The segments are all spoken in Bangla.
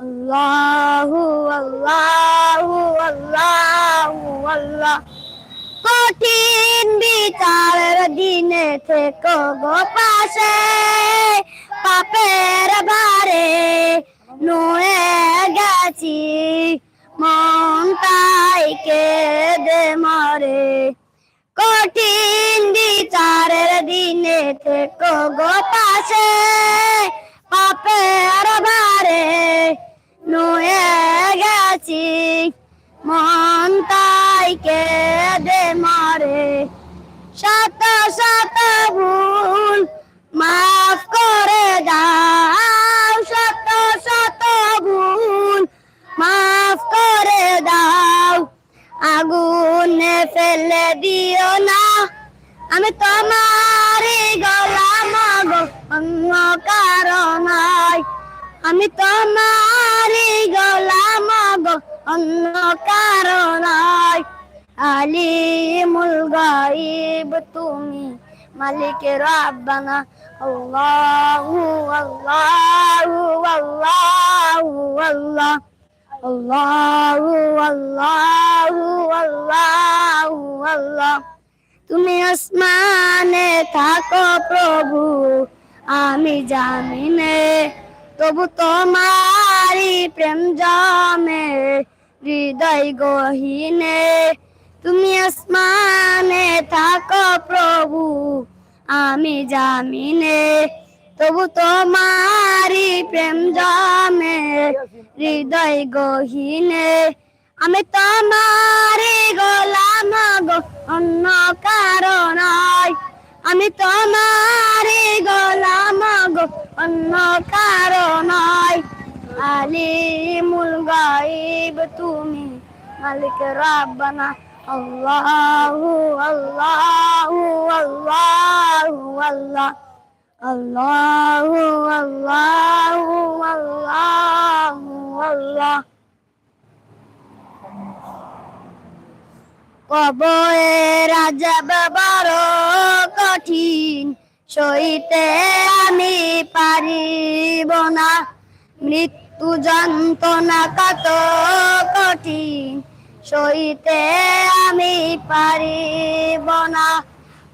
আল্লাহু আল্লাহু আল্লাহু আল্লাহ। কঠিন বিচারের দিনে থেকো গো পাশে, পাপের বারে নুয়ে গেছি। মন তাই কেঁদে মরে। কঠিন বিচারের দিনে থেকো গো পাশে শত শত ভুল, মাফ করে দাও। শত শত ভুল, মাফ করে দাও। আগুনে ফেলে দিও না। আমি তোমারই গলাম গো অন্য কারণ আমি তোমারই গলাম গো অন্য কারণ আলিমুল গাইব তুমি মালিক রাব্বানা। আল্লাহু আল্লাহু আল্লাহু আল্লাহ। আল্লাহু আল্লাহু আল্লাহু আল্লাহ। তুমি আসমানে থাকো প্রভু, আমি জামিনে। তবু তোমারি প্রেম জমে, হৃদয় গহিনে। তুমি আসমানে থাকো প্রভু, আমি জামিনে। তবু তোমারি প্রেম জমে, হৃদয় গহিনে। আমি তোমারি গোলাম গো, অন্য কারণ আমি তোমারি গোলাম গো, অন্য কারণ আলিমুল গাইব তুমি, মালিক রাব্বানা। আল্লাহু আল্লাহু আল্লাহু আল্লাহ আল্লাহু আল্লাহু আল্লাহু আল্লাহ কবয়ে রাজব বড় কঠিন, সইতে আমি পারিব না। মৃত্যু যন্ত্রণা কত কঠিন সইতে আমি পারিব না।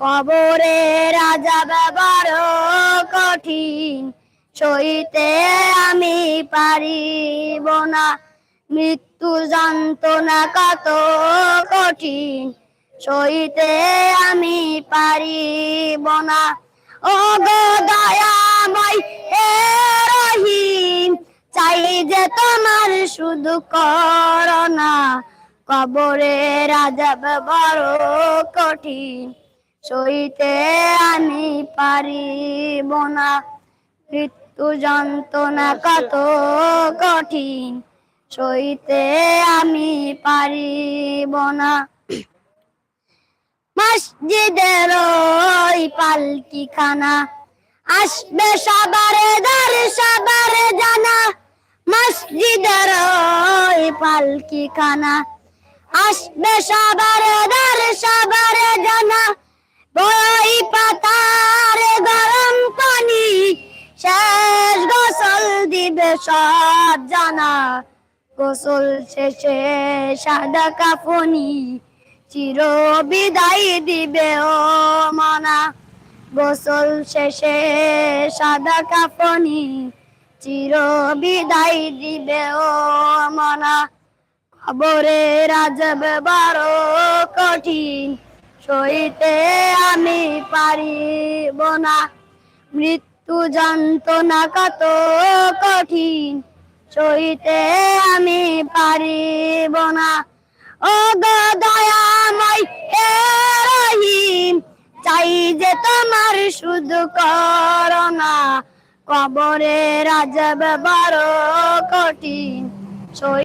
কবরে রাজা বড় কঠিন। সইতে আমি পারিব না। মৃত্যু যন্ত্রণা কত কঠিন। সইতে আমি পারিব না। ও গো দয়াময় চাই যে তোমার শুধু করোনা কবরে রাজব বড় কঠিন। সইতে আমি পারিব না। মৃত্যু যন্ত্রণা কত কঠিন। সইতে আমি পারিব না। মসজিদের ওই পালকি খানা আসবে সবারে দার সবারে জানা। মসজিদের ওই পালকি খানা আসবে সবারে দার সবারে জানা। বই পাতার গরম পানি, শেষ গোসল দিবে সব জানা। গোসল শেষে সাদা কাফনি, চির বিদায় দিবে ও মনা। গোসল শেষে সাদা কাফনি, চির বিদায় দিবে ও মনা। খবরে রাজব বড় কঠিন সইতে আমি পারিব না। মৃত্যু যন্ত্রণা কত কঠিন, সইতে আমি পারিব না। ও গো দয়াময় হে রহিম, চাই যে তোমার শুধু করোনা কবরে রাজব বড় কঠিন